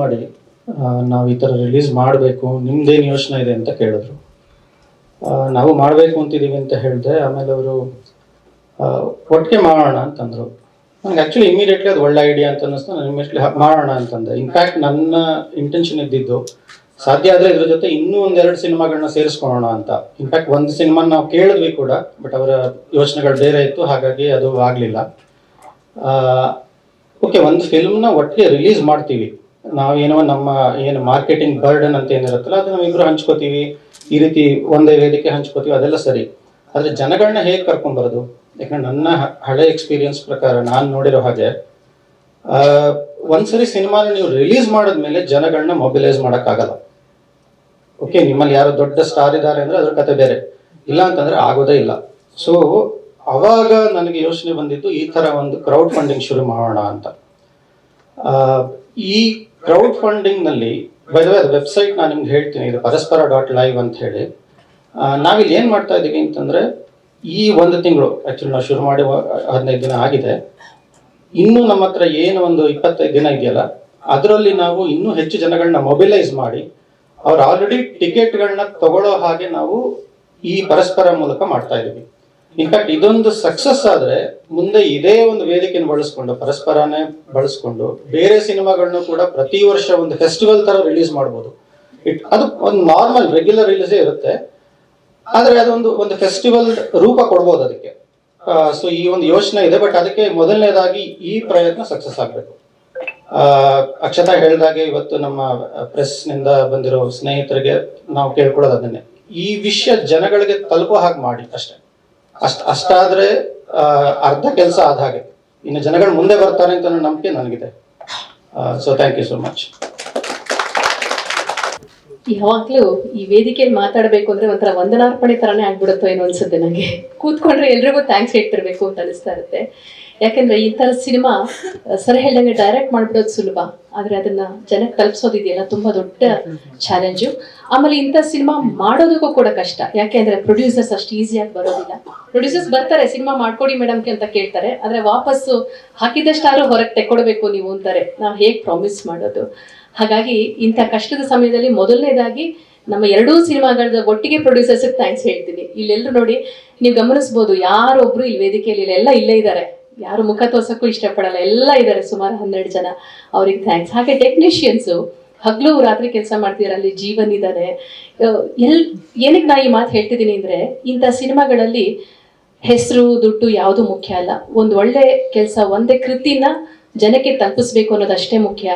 ಮಾಡಿ ನಾವು ಈ ಥರ ರಿಲೀಸ್ ಮಾಡಬೇಕು, ನಿಮ್ದೇನು ಯೋಚನೆ ಇದೆ ಅಂತ ಕೇಳಿದ್ರು. ನಾವು ಮಾಡಬೇಕು ಅಂತಿದ್ದೀವಿ ಅಂತ ಹೇಳಿದೆ, ಆಮೇಲೆ ಅವರು ಒಟ್ಟಿಗೆ ಮಾಡೋಣ ಅಂತಂದರು. ನನಗೆ ಆ್ಯಕ್ಚುಲಿ ಇಮಿಡಿಯೇಟ್ಲಿ ಅದು ಒಳ್ಳೆ ಐಡಿಯಾ ಅಂತ ಅನ್ನಿಸ್ತು, ನಾನು ಇಮಿಡಿಯೇಟ್ಲಿ ಮಾಡೋಣ ಅಂತಂದೆ. ಇನ್ಫ್ಯಾಕ್ಟ್ ನನ್ನ ಇಂಟೆನ್ಷನ್ ಇದ್ದಿದ್ದು, ಸಾಧ್ಯ ಆದರೆ ಇದ್ರ ಜೊತೆ ಇನ್ನೂ ಒಂದೆರಡು ಸಿನಿಮಾಗಳನ್ನ ಸೇರಿಸ್ಕೊಳ್ಳೋಣ ಅಂತ. ಇನ್ಫ್ಯಾಕ್ಟ್ ಒಂದು ಸಿನಿಮಾ ನಾವು ಕೇಳಿದ್ವಿ ಕೂಡ ಬಟ್ ಅವರ ಯೋಚನೆಗಳು ಬೇರೆ ಇತ್ತು, ಹಾಗಾಗಿ ಅದು ಆಗಲಿಲ್ಲ. ಓಕೆ ಒಂದು ಫಿಲ್ಮ್ನ ಒಟ್ಟಿಗೆ ರಿಲೀಸ್ ಮಾಡ್ತೀವಿ. ನಾವೇನೋ ನಮ್ಮ ಏನು ಮಾರ್ಕೆಟಿಂಗ್ ಬರ್ಡನ್ ಅಂತ ಏನಿರುತ್ತಲ್ಲ ಅದು ನಾವಿಬ್ರು ಹಂಚ್ಕೋತೀವಿ. ಈ ರೀತಿ ಒಂದೇ ವೇದಿಕೆ ಹಂಚ್ಕೋತೀವಿ, ಅದೆಲ್ಲ ಸರಿ. ಆದರೆ ಜನಗಳನ್ನ ಹೇಗೆ ಕರ್ಕೊಂಬರೋದು ಯಾಕಂದ್ರೆ ನನ್ನ ಹಳೆ ಎಕ್ಸ್ಪೀರಿಯನ್ಸ್ ಪ್ರಕಾರ ನಾನು ನೋಡಿರೋ ಹಾಗೆ ಒಂದ್ಸರಿ ಸಿನಿಮಾನ ನೀವು ರಿಲೀಸ್ ಮಾಡಿದ್ಮೇಲೆ ಜನಗಳನ್ನ ಮೊಬಿಲೈಸ್ ಮಾಡೋಕ್ಕಾಗಲ್ಲ. ಓಕೆ ನಿಮ್ಮಲ್ಲಿ ಯಾರೋ ದೊಡ್ಡ ಸ್ಟಾರ್ ಇದ್ದಾರೆ ಅಂದ್ರೆ ಅದ್ರ ಕತೆ ಬೇರೆ. ಇಲ್ಲ ಅಂತಂದ್ರೆ ಆಗೋದೇ ಇಲ್ಲ. ಸೊ ಅವಾಗ ನನಗೆ ಯೋಚನೆ ಬಂದಿತ್ತು ಈ ತರ ಒಂದು ಕ್ರೌಡ್ ಫಂಡಿಂಗ್ ಶುರು ಮಾಡೋಣ ಅಂತ. ಈ ಕ್ರೌಡ್ ಫಂಡಿಂಗ್ನಲ್ಲಿ ಬೈದವೆ ವೆಬ್ಸೈಟ್ ನಾನು ನಿಮ್ಗೆ ಹೇಳ್ತೀನಿ, ಇದು ಪರಸ್ಪರ ಡಾಟ್ ಲೈವ್ ಅಂತ ಹೇಳಿ. ನಾವಿಲ್ಲಿ ಏನು ಮಾಡ್ತಾ ಇದ್ದೀವಿ ಅಂತಂದ್ರೆ, ಈ ಒಂದು ತಿಂಗಳು ಆಕ್ಚುಲಿ ನಾವು ಶುರು ಮಾಡಿ ಹದಿನೈದು ದಿನ ಆಗಿದೆ. ಇನ್ನು ನಮ್ಮ ಹತ್ರ ಏನು ಒಂದು ಇಪ್ಪತ್ತೈದು ದಿನ ಇದೆಯಲ್ಲ, ಅದರಲ್ಲಿ ನಾವು ಇನ್ನೂ ಹೆಚ್ಚು ಜನಗಳನ್ನ ಮೊಬಿಲೈಸ್ ಮಾಡಿ, ಅವ್ರು ಆಲ್ರೆಡಿ ಟಿಕೆಟ್ಗಳನ್ನ ತಗೊಳ್ಳೋ ಹಾಗೆ ನಾವು ಈ ಪರಸ್ಪರ ಮೂಲಕ ಮಾಡ್ತಾ ಇದೀವಿ ಇನ್ಫ್ಯಾಕ್ಟ್ ಇದೊಂದು ಸಕ್ಸಸ್ ಆದ್ರೆ ಮುಂದೆ ಇದೇ ಒಂದು ವೇದಿಕೆಯನ್ನು ಬಳಸ್ಕೊಂಡು, ಪರಸ್ಪರನೇ ಬಳಸ್ಕೊಂಡು ಬೇರೆ ಸಿನಿಮಾಗಳನ್ನು ಕೂಡ ಪ್ರತಿ ವರ್ಷ ಒಂದು ಫೆಸ್ಟಿವಲ್ ತರ ರಿಲೀಸ್ ಮಾಡ್ಬೋದು. ಇಟ್ ಅದು ಒಂದು ನಾರ್ಮಲ್ ರೆಗ್ಯುಲರ್ ರಿಲೀಸೇ ಇರುತ್ತೆ. ಆದ್ರೆ ಅದೊಂದು, ಒಂದು ಫೆಸ್ಟಿವಲ್ ರೂಪ ಕೊಡ್ಬೋದು ಅದಕ್ಕೆ. ಸೊ ಈ ಒಂದು ಯೋಚನೆ ಇದೆ ಬಟ್ ಅದಕ್ಕೆ ಮೊದಲನೇದಾಗಿ ಈ ಪ್ರಯತ್ನ ಸಕ್ಸಸ್ ಆಗಬೇಕು. ಅಕ್ಷತಾ ಹೇಳಿದಾಗೆ ಇವತ್ತು ನಮ್ಮ ಪ್ರೆಸ್ನಿಂದ ಬಂದಿರೋ ಸ್ನೇಹಿತರಿಗೆ ನಾವು ಕೇಳ್ಕೊಳ್ಳೋದು ಅದನ್ನೇ. ಈ ವಿಷಯ ಜನಗಳಿಗೆ ತಲುಪೋ ಹಾಗೆ ಮಾಡಿ ಅಷ್ಟೇ. ಅಷ್ಟ ಅಷ್ಟಾದ್ರೆ ಅರ್ಧ ಕೆಲಸ ಆದ ಹಾಗೆ. ಇನ್ನು ಜನಗಳು ಮುಂದೆ ಬರ್ತಾರೆ ಅಂತ ನಂಬಿಕೆ ನನಗಿದೆ. So thank you so much ಯಾವಾಗ್ಲೂ ಈ ವೇದಿಕೆಯಲ್ಲಿ ಮಾತಾಡಬೇಕು ಅಂದ್ರೆ ಒಂಥರ ವಂದನಾರ್ಪಣೆ ತರಾನೇ ಆಗ್ಬಿಡುತ್ತೋ ಏನೋ ಅನ್ಸುತ್ತೆ ನಂಗೆ. ಕೂತ್ಕೊಂಡ್ರೆ ಎಲ್ರಿಗೂ ಥ್ಯಾಂಕ್ಸ್ ಹೇಳ್ತಿರ್ಬೇಕು ಅಂತ ಅನಿಸ್ತಾ ಇರುತ್ತೆ. ಯಾಕಂದ್ರೆ ಈ ತರ ಸಿನಿಮಾ ಸರ್ ಹೇಳ್ದಂಗೆ ಡೈರೆಕ್ಟ್ ಮಾಡ್ಬಿಡೋದು ಸುಲಭ. ಆದ್ರೆ ಅದನ್ನ ಜನಕ್ಕೆ ತಲುಪಿಸೋದಿದೆಯಲ್ಲ, ತುಂಬಾ ದೊಡ್ಡ ಚಾಲೆಂಜು ಆಮೇಲೆ ಇಂಥ ಸಿನಿಮಾ ಮಾಡೋದಕ್ಕೂ ಕೂಡ ಕಷ್ಟ. ಯಾಕೆಂದ್ರೆ ಪ್ರೊಡ್ಯೂಸರ್ಸ್ ಅಷ್ಟು ಈಸಿಯಾಗಿ ಬರೋದಿಲ್ಲ. ಪ್ರೊಡ್ಯೂಸರ್ಸ್ ಬರ್ತಾರೆ, ಸಿನಿಮಾ ಮಾಡ್ಕೊಡಿ ಮೇಡಮ್ಗೆ ಅಂತ ಕೇಳ್ತಾರೆ. ಆದ್ರೆ ವಾಪಸ್ಸು ಹಾಕಿದಷ್ಟಾದ್ರೂ ಹೊರಗೆ ತೆಕ್ಕೊಡ್ಬೇಕು ನೀವು ಅಂತಾರೆ. ನಾವು ಹೇಗೆ ಪ್ರಾಮಿಸ್ ಮಾಡೋದು? ಹಾಗಾಗಿ ಇಂಥ ಕಷ್ಟದ ಸಮಯದಲ್ಲಿ ಮೊದಲನೇದಾಗಿ ನಮ್ಮ ಎರಡೂ ಸಿನಿಮಾಗಳ ಒಟ್ಟಿಗೆ ಪ್ರೊಡ್ಯೂಸರ್ಸ್ ಥ್ಯಾಂಕ್ಸ್ ಹೇಳ್ತೀನಿ. ಇಲ್ಲೆಲ್ಲರೂ ನೋಡಿ ನೀವು ಗಮನಿಸ್ಬೋದು, ಯಾರೊಬ್ರು ಇಲ್ಲಿ ವೇದಿಕೆಯಲ್ಲಿ ಎಲ್ಲ ಇಲ್ಲೇ ಇದ್ದಾರೆ. ಯಾರು ಮುಖ ತೋರ್ಸೋಕ್ಕೂ ಇಷ್ಟಪಡಲ್ಲ, ಎಲ್ಲ ಇದ್ದಾರೆ ಸುಮಾರು ಹನ್ನೆರಡು ಜನ. ಅವ್ರಿಗೆ ಥ್ಯಾಂಕ್ಸ್ ಹಾಗೆ ಟೆಕ್ನಿಷಿಯನ್ಸು ಹಗಲು ರಾತ್ರಿ ಕೆಲಸ ಮಾಡ್ತೀರ ಅಲ್ಲಿ ಜೀವನ್ ಇದ್ದಾರೆ ಎಲ್, ಏನಕ್ಕೆ ನಾ ಈ ಮಾತು ಹೇಳ್ತಿದ್ದೀನಿ ಅಂದ್ರೆ, ಇಂಥ ಸಿನಿಮಾಗಳಲ್ಲಿ ಹೆಸರು, ದುಡ್ಡು ಯಾವುದು ಮುಖ್ಯ ಅಲ್ಲ. ಒಂದು ಒಳ್ಳೆ ಕೆಲಸ, ಒಂದೇ ಕೃತಿನ ಜನಕ್ಕೆ ತಲುಪಿಸ್ಬೇಕು ಅನ್ನೋದಷ್ಟೇ ಮುಖ್ಯ.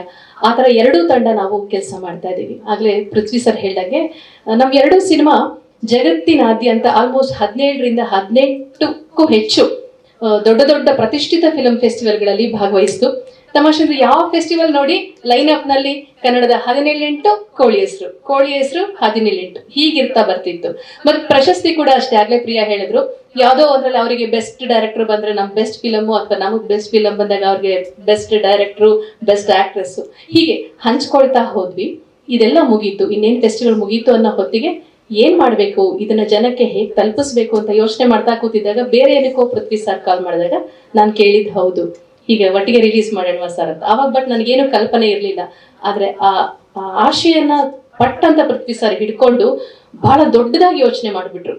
ಆ ಥರ ಎರಡೂ ತಂಡ ನಾವು ಕೆಲಸ ಮಾಡ್ತಾ ಇದ್ದೀವಿ. ಆಗಲೇ ಪೃಥ್ವಿ ಸರ್ ಹೇಳ್ದಂಗೆ ನಮ್ಮ ನಮ್ ಎರಡೂ ಸಿನಿಮಾ ಜಗತ್ತಿನಾದ್ಯಂತ ಆಲ್ಮೋಸ್ಟ್ ಹದಿನೇಳರಿಂದ ಹದಿನೆಂಟಕ್ಕೂ ಹೆಚ್ಚು ದೊಡ್ಡ ದೊಡ್ಡ ಪ್ರತಿಷ್ಠಿತ ಫಿಲ್ಮ್ ಫೆಸ್ಟಿವಲ್ಗಳಲ್ಲಿ ಭಾಗವಹಿಸಿತು. ತಮಾಷೆ ಅಂದ್ರೆ ಯಾವ ಫೆಸ್ಟಿವಲ್ ನೋಡಿ ಲೈನ್ ಅಪ್ನಲ್ಲಿ ಕನ್ನಡದ ಹದಿನೇಳೆಂಟು ಕೋಳಿ ಹೆಸರು. ಕೋಳಿ ಹೆಸರು ಹದಿನೇಳೆಂಟು ಹೀಗಿರ್ತಾ ಬರ್ತಿತ್ತು. ಮತ್ತೆ ಪ್ರಶಸ್ತಿ ಕೂಡ ಅಷ್ಟೇ. ಆಗ್ಲೇ ಪ್ರಿಯಾ ಹೇಳಿದ್ರು. ಯಾವ್ದೋ ಒಂದ್ರಲ್ಲಿ ಅವರಿಗೆ ಬೆಸ್ಟ್ ಡೈರೆಕ್ಟರ್ ಬಂದ್ರೆ ನಮ್ ಬೆಸ್ಟ್ ಫಿಲಮ್ ಅಥವಾ ನಮಗ್ ಬೆಸ್ಟ್ ಫಿಲಮ್ ಬಂದಾಗ ಅವ್ರಿಗೆ ಬೆಸ್ಟ್ ಡೈರೆಕ್ಟ್ರು ಬೆಸ್ಟ್ ಆಕ್ಟ್ರೆಸ್ ಹೀಗೆ ಹಂಚ್ಕೊಳ್ತಾ ಹೋದ್ವಿ. ಇದೆಲ್ಲ ಮುಗೀತು. ಇನ್ನೇನ್ ಫೆಸ್ಟಿವಲ್ ಮುಗೀತು ಅನ್ನೋ ಹೊತ್ತಿಗೆ ಏನ್ ಮಾಡ್ಬೇಕು? ಇದನ್ನ ಜನಕ್ಕೆ ಹೇಗ್ ತಲುಪಿಸ್ಬೇಕು ಅಂತ ಯೋಚನೆ ಮಾಡ್ತಾ ಕೂತಿದ್ದಾಗ ಬೇರೆ ಏನಕ್ಕೋ ಪೃಥ್ವಿ ಸರ್ ಕಾಲ್ ಮಾಡಿದಾಗ ನಾನು ಕೇಳಿದ್ ಹೌದು. ಹೀಗೆ ಒಟ್ಟಿಗೆ ರಿಲೀಸ್ ಮಾಡೋಣ ಸರ್ ಅಂತ. ಅವಾಗ ಬಟ್ ನನಗೇನು ಕಲ್ಪನೆ ಇರಲಿಲ್ಲ. ಆದರೆ ಆ ಆಶೆಯನ್ನ ಪಟ್ಟಂತ ಪೃಥ್ವಿ ಸರ್ ಹಿಡ್ಕೊಂಡು ಬಹಳ ದೊಡ್ಡದಾಗಿ ಯೋಚನೆ ಮಾಡಿಬಿಟ್ರು.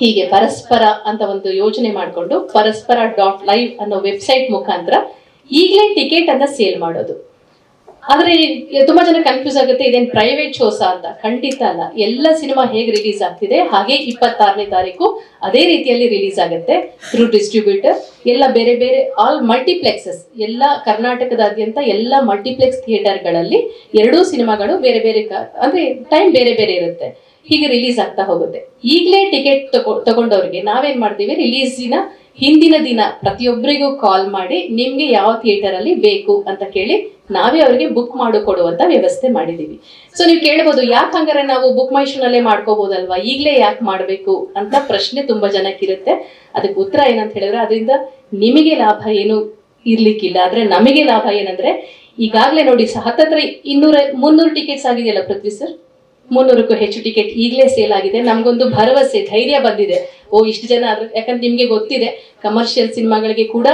ಹೀಗೆ ಪರಸ್ಪರ ಅಂತ ಒಂದು ಯೋಜನೆ ಮಾಡಿಕೊಂಡು ಪರಸ್ಪರ ಡಾಟ್ ಲೈವ್ ಅನ್ನೋ ವೆಬ್ಸೈಟ್ ಮುಖಾಂತರ ಈಗಲೇ ಟಿಕೆಟ್ ಅನ್ನ ಸೇಲ್ ಮಾಡೋದು. ಆದ್ರೆ ತುಂಬಾ ಜನ ಕನ್ಫ್ಯೂಸ್ ಆಗುತ್ತೆ, ಇದೇನ್ ಪ್ರೈವೇಟ್ ಶೋಸ ಅಂತ. ಖಂಡಿತ ಅಲ್ಲ. ಎಲ್ಲ ಸಿನಿಮಾ ಹೇಗೆ ರಿಲೀಸ್ ಆಗ್ತಿದೆ, ಹಾಗೆ ಇಪ್ಪತ್ತಾರನೇ ತಾರೀಕು ಅದೇ ರೀತಿಯಲ್ಲಿ ರಿಲೀಸ್ ಆಗುತ್ತೆ ಥ್ರೂ ಡಿಸ್ಟ್ರಿಬ್ಯೂಟರ್ ಎಲ್ಲ ಬೇರೆ ಬೇರೆ ಆಲ್ ಮಲ್ಟಿಪ್ಲೆಕ್ಸಸ್ ಎಲ್ಲ ಕರ್ನಾಟಕದಾದ್ಯಂತ ಎಲ್ಲ ಮಲ್ಟಿಪ್ಲೆಕ್ಸ್ ಥಿಯೇಟರ್ಗಳಲ್ಲಿ ಎರಡೂ ಸಿನಿಮಾಗಳು ಬೇರೆ ಬೇರೆ ಅಂದ್ರೆ ಟೈಮ್ ಬೇರೆ ಬೇರೆ ಇರುತ್ತೆ. ಹೀಗೆ ರಿಲೀಸ್ ಆಗ್ತಾ ಹೋಗುತ್ತೆ. ಈಗಲೇ ಟಿಕೆಟ್ ತಗೊ ತಗೊಂಡವ್ರಿಗೆ ನಾವೇನ್ ಮಾಡ್ತೀವಿ ರಿಲೀಸಿನ ಹಿಂದಿನ ದಿನ ಪ್ರತಿಯೊಬ್ಬರಿಗೂ ಕಾಲ್ ಮಾಡಿ, ನಿಮ್ಗೆ ಯಾವ ಥಿಯೇಟರ್ ಅಲ್ಲಿ ಬೇಕು? ಅಂತ ಕೇಳಿ ನಾವೇ ಅವರಿಗೆ ಬುಕ್ ಮಾಡಿಕೊಡುವಂತ ವ್ಯವಸ್ಥೆ ಮಾಡಿದೀವಿ. ಸೊ ನೀವು ಕೇಳ್ಬೋದು, ಯಾಕೆ ಹಂಗಾರೆ ನಾವು ಬುಕ್ ಮೈಶೂರ್ನಲ್ಲೇ ಮಾಡ್ಕೋಬಹುದಲ್ವಾ ಈಗಲೇ ಯಾಕೆ ಮಾಡಬೇಕು ಅಂತ ಪ್ರಶ್ನೆ ತುಂಬಾ ಜನಕ್ಕಿರುತ್ತೆ ಅದಕ್ಕೆ ಉತ್ತರ ಏನಂತ ಹೇಳಿದ್ರೆ, ಅದರಿಂದ ನಿಮಗೆ ಲಾಭ ಏನು ಇರ್ಲಿಕ್ಕಿಲ್ಲ. ಆದ್ರೆ ನಮಗೆ ಲಾಭ ಏನಂದ್ರೆ, ಈಗಾಗಲೇ ನೋಡಿ ಸಹ ಹತ್ತತ್ರ ಇನ್ನೂರ ಮುನ್ನೂರು ಟಿಕೆಟ್ಸ್ ಆಗಿದೆಯಲ್ಲ ಪೃಥ್ವಿ ಸರ್ ಮುನ್ನೂರಕ್ಕೂ ಹೆಚ್ಚು ಟಿಕೆಟ್ ಈಗಲೇ ಸೇಲ್ ಆಗಿದೆ. ನಮ್ಗೊಂದು ಭರವಸೆ, ಧೈರ್ಯ ಬಂದಿದೆ. ಓ, ಇಷ್ಟು ಜನ ಅದ್ರ ಯಾಕಂದ್ರೆ ನಿಮ್ಗೆ ಗೊತ್ತಿದೆ ಕಮರ್ಷಿಯಲ್ ಸಿನಿಮಾಗಳಿಗೆ ಕೂಡ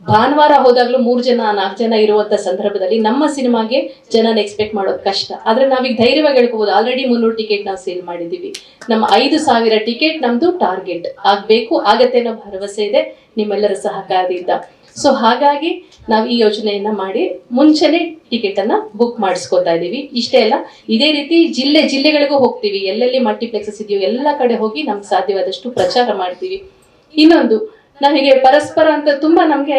ಭಾನುವಾರ ಹೋದಾಗ್ಲೂ ಮೂರು ಜನ, ನಾಲ್ಕು ಜನ ಇರುವಂತ ಸಂದರ್ಭದಲ್ಲಿ ನಮ್ಮ ಸಿನಿಮಾಗೆ ಜನನ ಎಕ್ಸ್ಪೆಕ್ಟ್ ಮಾಡೋದು ಕಷ್ಟ. ಆದ್ರೆ ನಾವೀಗ ಧೈರ್ಯವಾಗಿ ಹೇಳ್ಕೋಬಹುದು ಆಲ್ರೆಡಿ ಮುನ್ನೂರು ಟಿಕೆಟ್ ನಾವು ಸೇಲ್ ಮಾಡಿದೀವಿ ನಮ್ಮ ಐದು ಸಾವಿರ ಟಿಕೆಟ್ ನಮ್ದು ಟಾರ್ಗೆಟ್ ಆಗ್ಬೇಕು, ಆಗತ್ತೆ ಅನ್ನೋ ಭರವಸೆ ಇದೆ ನಿಮ್ಮೆಲ್ಲರ ಸಹಕಾರದಿಂದ. ಸೊ ಹಾಗಾಗಿ ನಾವು ಈ ಯೋಜನೆಯನ್ನ ಮಾಡಿ ಮುಂಚೆನೆ ಟಿಕೆಟ್ ಅನ್ನ ಬುಕ್ ಮಾಡಿಸ್ಕೊತಾ ಇದೀವಿ ಇಷ್ಟೇ ಅಲ್ಲ, ಇದೇ ರೀತಿ ಜಿಲ್ಲೆ ಜಿಲ್ಲೆಗಳಿಗೂ ಹೋಗ್ತೀವಿ. ಎಲ್ಲೆಲ್ಲಿ ಮಲ್ಟಿಪ್ಲೆಕ್ಸಸ್ ಇದೆಯೋ ಎಲ್ಲ ಕಡೆ ಹೋಗಿ ನಮ್ಗೆ ಸಾಧ್ಯವಾದಷ್ಟು ಪ್ರಚಾರ ಮಾಡ್ತೀವಿ. ಇನ್ನೊಂದು ನಾವೀಗೆ ಪರಸ್ಪರ ಅಂತ ತುಂಬಾ ನಮ್ಗೆ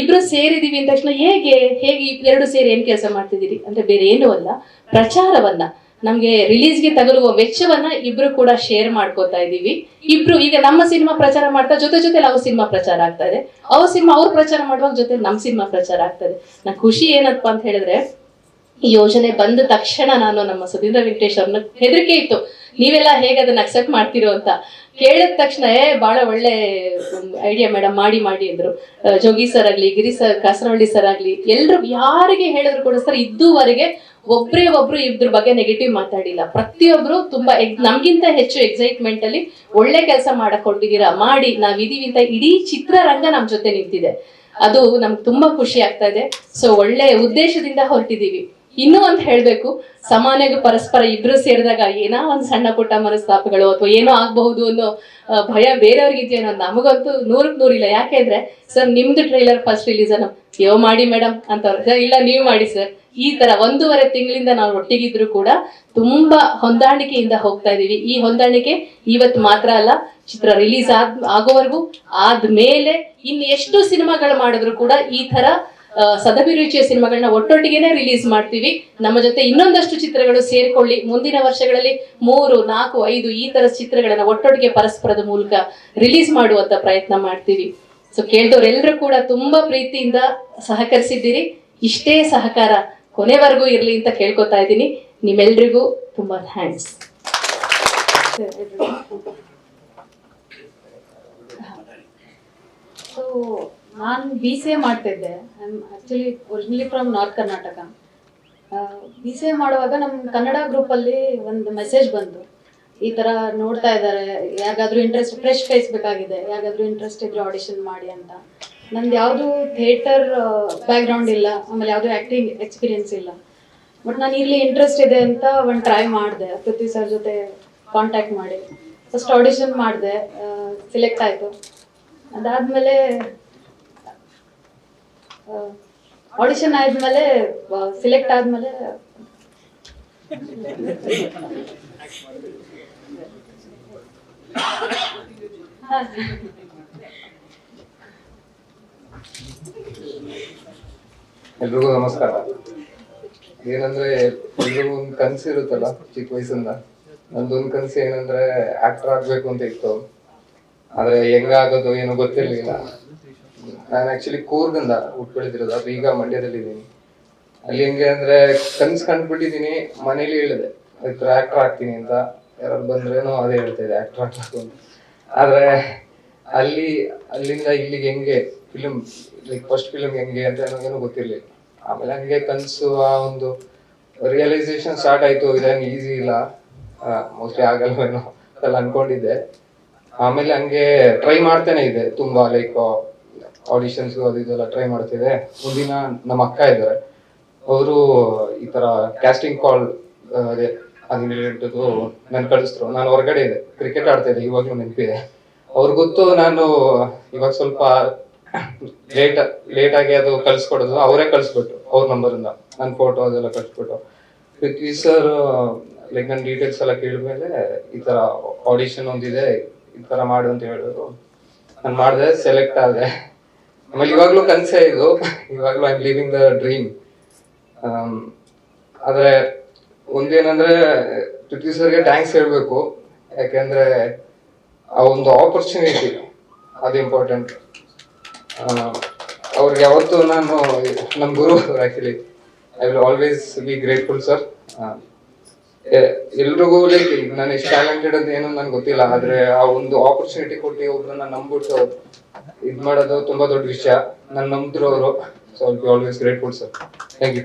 ಇಬ್ರು ಸೇರಿದೀವಿ ಅಂದ ತಕ್ಷಣ ಹೇಗೆ ಹೇಗೆ ಎರಡು ಸೇರಿ ಏನ್ ಕೆಲಸ ಮಾಡ್ತಿದ್ದೀರಿ? ಅಂದ್ರೆ ಬೇರೆ ಏನೂ ಅಲ್ಲ, ಪ್ರಚಾರವನ್ನ, ನಮ್ಗೆ ರಿಲೀಸ್ಗೆ ತಗಲುವ ವೆಚ್ಚವನ್ನ ಇಬ್ರು ಕೂಡ ಶೇರ್ ಮಾಡ್ಕೋತಾ ಇದೀವಿ ಇಬ್ರು ಈಗ ನಮ್ಮ ಸಿನಿಮಾ ಪ್ರಚಾರ ಮಾಡ್ತಾ, ಜೊತೆ ಜೊತೆಲಿ ಅವ್ರ ಸಿನಿಮಾ ಪ್ರಚಾರ ಆಗ್ತಾ ಇದೆ. ಅವ್ರ ಸಿನಿಮಾ ಅವ್ರ ಪ್ರಚಾರ ಮಾಡುವಾಗ ಜೊತೆ ನಮ್ಮ ಸಿನಿಮಾ ಪ್ರಚಾರ ಆಗ್ತಾ ಇದೆ. ನನ್ ಖುಷಿ ಏನಪ್ಪ ಅಂತ ಹೇಳಿದ್ರೆ, ಈ ಯೋಜನೆ ಬಂದ ತಕ್ಷಣ ನಾನು ನಮ್ಮ ಸುಧೀಂದ್ರ ವೆಂಕಟೇಶ್ ಅವ್ರನ್ನ ಹೆದರಿಕೆ ಇತ್ತು. ನೀವೆಲ್ಲ ಹೇಗೆ ಅದನ್ನ ಅಕ್ಸೆಪ್ಟ್ ಮಾಡ್ತಿರೋ ಅಂತ ಕೇಳಿದ ತಕ್ಷಣ, ಏ ಬಹಳ ಒಳ್ಳೆ ಐಡಿಯಾ ಮೇಡಮ್ ಮಾಡಿ ಮಾಡಿ, ಅಂದ್ರು. ಜೋಗಿ ಸರ್ ಆಗ್ಲಿ, ಗಿರಿ ಸರ್ ಕಾಸರವಳ್ಳಿ ಸರ್ ಆಗ್ಲಿ, ಎಲ್ರು ಯಾರಿಗೆ ಹೇಳಿದ್ರು ಕೂಡ ಸರ್ ಇದುವರೆಗೆ ಒಬ್ರೇ ಒಬ್ರು ಇದ್ರ ಬಗ್ಗೆ ನೆಗೆಟಿವ್ ಮಾತಾಡಿಲ್ಲ. ಪ್ರತಿಯೊಬ್ರು ತುಂಬಾ ನಮ್ಗಿಂತ ಹೆಚ್ಚು ಎಕ್ಸೈಟ್ಮೆಂಟ್ ಅಲ್ಲಿ ಒಳ್ಳೆ ಕೆಲಸ ಮಾಡಕ್ ಹೊರಟಿದ್ದೀರಾ ಮಾಡಿ ನಾವ್ ಇದೀವಿ ಅಂತ ಇಡೀ ಚಿತ್ರರಂಗ ನಮ್ ಜೊತೆ ನಿಂತಿದೆ. ಅದು ನಮ್ಗೆ ತುಂಬಾ ಖುಷಿ ಆಗ್ತಾ ಇದೆ. ಸೊ ಒಳ್ಳೆ ಉದ್ದೇಶದಿಂದ ಹೊರಟಿದೀವಿ. ಇನ್ನೂ ಅಂತ ಹೇಳ್ಬೇಕು ಸಾಮಾನ್ಯವಾಗಿ ಪರಸ್ಪರ ಇಬ್ರು ಸೇರಿದಾಗ ಏನೋ ಒಂದು ಸಣ್ಣ ಪುಟ್ಟ ಮನಸ್ತಾಪಗಳು ಅಥವಾ ಏನೋ ಆಗಬಹುದು ಅನ್ನೋ ಭಯ ಬೇರೆಯವ್ರಿಗೆ ಬೇರೆಯವ್ರಿಗಿದೆಯೇನೋ ನಮಗಂತೂ ನೂರಕ್ ನೂರಿಲ್ಲ ಯಾಕೆಂದ್ರೆ ಸರ್ ನಿಮ್ದು ಟ್ರೈಲರ್ ಫಸ್ಟ್ ರಿಲೀಸ್ ಅನ್ನ ಯೋ ಮಾಡಿ ಮೇಡಮ್ ಅಂತವ್ರು. "ಸರ್, ಇಲ್ಲ ನೀವು ಮಾಡಿ ಸರ್. ಈ ತರ ಒಂದೂವರೆ ತಿಂಗಳಿಂದ ನಾವು ಒಟ್ಟಿಗಿದ್ರು ಕೂಡ ತುಂಬಾ ಹೊಂದಾಣಿಕೆಯಿಂದ ಹೋಗ್ತಾ ಇದೀವಿ. ಈ ಹೊಂದಾಣಿಕೆ ಇವತ್ತು ಮಾತ್ರ ಅಲ್ಲ ಚಿತ್ರ ರಿಲೀಸ್ ಆದ್ ಆಗೋವರೆಗೂ ಆದ್ಮೇಲೆ ಇನ್ನು ಎಷ್ಟು ಸಿನಿಮಾಗಳು ಮಾಡಿದ್ರು ಕೂಡ ಈ ತರ ಸದಭಿರುಚಿಯ ಸಿನಿಮಾಗಳನ್ನ ಒಟ್ಟೊಟ್ಟಿಗೆನೆ ರಿಲೀಸ್ ಮಾಡ್ತೀವಿ. ನಮ್ಮ ಜೊತೆ ಇನ್ನೊಂದಷ್ಟು ಚಿತ್ರಗಳು ಸೇರ್ಕೊಳ್ಳಿ. ಮುಂದಿನ ವರ್ಷಗಳಲ್ಲಿ ಮೂರು, ನಾಲ್ಕು, ಐದು ಈ ತರ ಚಿತ್ರಗಳನ್ನ ಒಟ್ಟೊಟ್ಟಿಗೆ ಪರಸ್ಪರದ ಮೂಲಕ ರಿಲೀಸ್ ಮಾಡುವಂತ ಪ್ರಯತ್ನ ಮಾಡ್ತೀವಿ. ಸೊ ಕೇಳಿದವರೆಲ್ಲರೂ ಕೂಡ ತುಂಬಾ ಪ್ರೀತಿಯಿಂದ ಸಹಕರಿಸಿದ್ದೀರಿ. ಇಷ್ಟೇ ಸಹಕಾರ ಕೊನೆವರೆಗೂ ಇರಲಿ ಅಂತ ಕೇಳ್ಕೊತಾ ಇದ್ದೀನಿ. ನಿಮ್ಮೆಲ್ರಿಗೂ ತುಂಬಾ ಥ್ಯಾಂಕ್ಸ್ ಸೊ ನಾನು ಬಿ ಸಿ ಎ ಮಾಡ್ತಿದ್ದೆ actually originally from north Karnataka B C A ಮಾಡುವಾಗ ನಮ್ಮ ಕನ್ನಡ ಗ್ರೂಪಲ್ಲಿ ಒಂದು ಮೆಸೇಜ್ ಬಂತು. ಈ ಥರ ನೋಡ್ತಾ ಇದ್ದಾರೆ. ಯಾರಿಗಾದ್ರೂ ಇಂಟ್ರೆಸ್ಟ್ ಫ್ರೆಶ್ ಫೇಸ್ ಬೇಕಾಗಿದೆ. ಯಾಗಾದರೂ ಇಂಟ್ರೆಸ್ಟ್ ಇದ್ರೆ ಆಡಿಷನ್ ಮಾಡಿ ಅಂತ. ನಂದು ಯಾವುದು ಥಿಯೇಟರ್ ಬ್ಯಾಕ್ಗ್ರೌಂಡ್ ಇಲ್ಲ. ಆಮೇಲೆ ಯಾವುದೂ ಆ್ಯಕ್ಟಿಂಗ್ ಎಕ್ಸ್ಪೀರಿಯನ್ಸ್ ಇಲ್ಲ. ಬಟ್ ನಾನು ಇಲ್ಲಿ ಇಂಟ್ರೆಸ್ಟ್ ಇದೆ ಅಂತ ಒಂದು ಟ್ರೈ ಮಾಡಿದೆ. ಪೃಥ್ವಿ ಸರ್ ಜೊತೆ ಕಾಂಟ್ಯಾಕ್ಟ್ ಮಾಡಿ. ಫಸ್ಟ್ ಆಡಿಷನ್ ಮಾಡಿದೆ. ಸಿಲೆಕ್ಟ್ ಆಯಿತು. ಅದಾದ್ಮೇಲೆ ಆಡಿಷನ್ ಆದ್ಮೇಲೆ ಸಿಲೆಕ್ಟ್ ಆದ್ಮೇಲೆ. ಎಲ್ರಿಗೂ ನಮಸ್ಕಾರ. ಏನಂದ್ರೆ, ಎಲ್ರಿಗೂ ಒಂದು ಕನ್ಸು ಇರುತ್ತಲ್ಲ, ಚಿಕ್ಕ ವಯಸ್ಸಿಂದ. ನಂದೊಂದು ಕನ್ಸು ಏನಂದ್ರೆ ಆಕ್ಟರ್ ಆಗ್ಬೇಕು ಅಂತ ಇತ್ತು. ಆದ್ರೆ ಹೆಂಗಾಗೋದು ಏನು ಗೊತ್ತಿರ್ಲಿಲ್ಲ. ನಾನು ಆಕ್ಚುಲಿ ಕೂರ್ಗಿಂದ ಅದು ಈಗ ಮಂಡ್ಯದಲ್ಲಿ ಇದ್ದೀನಿ ಅಲ್ಲಿ ಹೆಂಗೆ ಅಂದ್ರೆ ಕನ್ಸ್ ಕಂಡ್ಬಿಟ್ಟಿದ್ದೀನಿ ಮನೇಲಿ ಹೇಳಿದೆ ಆಯ್ತು ಆಕ್ಟರ್ ಆಗ್ತೀನಿ ಅಂತ. ಯಾರು ಬಂದ್ರೇನೋ ಅದೇ ಹೇಳ್ತಿದ್ದೆ ಆಕ್ಟರ್ ಆಗ್ಬೇಕು ಅಂತ. ಆದ್ರೆ ಅಲ್ಲಿ, ಅಲ್ಲಿಂದ ಇಲ್ಲಿಗೆ ಹೆಂಗೆ ಫಿಲ್ಮ್ ಲೈಕ್ ಫಸ್ಟ್ ಫಿಲ್ಮ್ ಹೆಂಗೆ ಅಂತ ನನಗೇನು ಗೊತ್ತಿರಲಿಲ್ಲ. ಆಮೇಲೆ ಹಂಗೆ ಕನಸು ಆ ಒಂದು ರಿಯಲೈಸೇಷನ್ ಸ್ಟಾರ್ಟ್ ಆಯ್ತು ಇದೇನು ಈಸಿ ಇಲ್ಲ. ಮೋಸ್ಟ್ಲಿ ಆಗಲ್ವೇನೋ ಅಂತ ಅನ್ಕೊಂಡಿದ್ದೆ. ಆಮೇಲೆ ಹಂಗೆ ಟ್ರೈ ಮಾಡ್ತಾನೆ ಇದೆ, ತುಂಬಾ ಲೈಕ್ ಆಡಿಷನ್ಸ್ ಅದು ಇದೆಲ್ಲ ಟ್ರೈ ಮಾಡ್ತಿದ್ದೆ ಒಂದಿನ ನಮ್ಮ ಅಕ್ಕ ಇದ್ದಾರೆ. ಅವರು ಈ ತರ ಕ್ಯಾಸ್ಟಿಂಗ್ ಕಾಲ್ ಅದೇ ರಿಲೇಟೆಡ್ ನನ್ ಕಳಿಸಿದ್ರು ನಾನು ಹೊರಗಡೆ ಇದೆ. ಕ್ರಿಕೆಟ್ ಆಡ್ತಾ ಇದ್ದೆ ಇವಾಗ್ಲೂ ನೆನಪಿದೆ. ಅವ್ರು ಗೊತ್ತು ನಾನು ಇವಾಗ ಸ್ವಲ್ಪ ಲೇಟ್ ಲೇಟ್ ಆಗಿ ಅದು ಕಳ್ಸ್ಕೊಡೋದು. ಅವರೇ ಕಳಿಸ್ಬಿಟ್ಟು ಅವ್ರ ನಂಬರಿಂದ ನನ್ನ ಫೋಟೋ ಅದೆಲ್ಲ ಕಳಿಸ್ಬಿಟ್ಟು ಪೃಥ್ವಿ ಸರ್ ಲೈಕ್ ನನ್ನ ಡೀಟೇಲ್ಸ್ ಎಲ್ಲ ಕೇಳಿದ್ಮೇಲೆ ಈ ತರ ಆಡಿಷನ್ ಒಂದಿದೆ. ಈ ತರ ಮಾಡು ಅಂತ ಹೇಳಿದ್ರು. ನಾನು ಮಾಡಿದೆ ಸೆಲೆಕ್ಟ್ ಆದೆ. ಆಮೇಲೆ ಇವಾಗ್ಲೂ ಕನ್ಸೇ ಇದು. ಇವಾಗ್ಲೂ ಐ ಲಿವಿಂಗ್ ದ ಡ್ರೀಮ್ ಆದ್ರೆ ಒಂದೇನಂದ್ರೆ ಪೃಥ್ವಿ ಸರ್ಗೆ ಥ್ಯಾಂಕ್ಸ್ ಹೇಳ್ಬೇಕು. ಯಾಕೆಂದ್ರೆ ಆ ಒಂದು ಆಪರ್ಚುನಿಟಿ ಅದು ಇಂಪಾರ್ಟೆಂಟ್ ಅವ್ರಿಗೆ ಯಾವತ್ತು ನಾನು ನಮ್ಮ ಗುರು actually I will always be grateful sir ಎಲ್ರಿಗೂ ಲೈಕ್ ನಾನು ಎಷ್ಟು ಟ್ಯಾಲೆಂಟೆಡ್ ಅಂತ ಏನು ನನ್ಗೆ ಗೊತ್ತಿಲ್ಲ, ಆದ್ರೆ ಆ ಒಂದು ಆಪರ್ಚುನಿಟಿ ಕೊಟ್ಟು ಒಬ್ರನ್ನ ನಂಬಿಟ್ಟು ಇದ್ ಮಾಡೋದು ತುಂಬಾ ದೊಡ್ಡ ವಿಷಯ. ನಾನು ನಂಬಿದ್ರು ಅವರು so always grateful sir thank you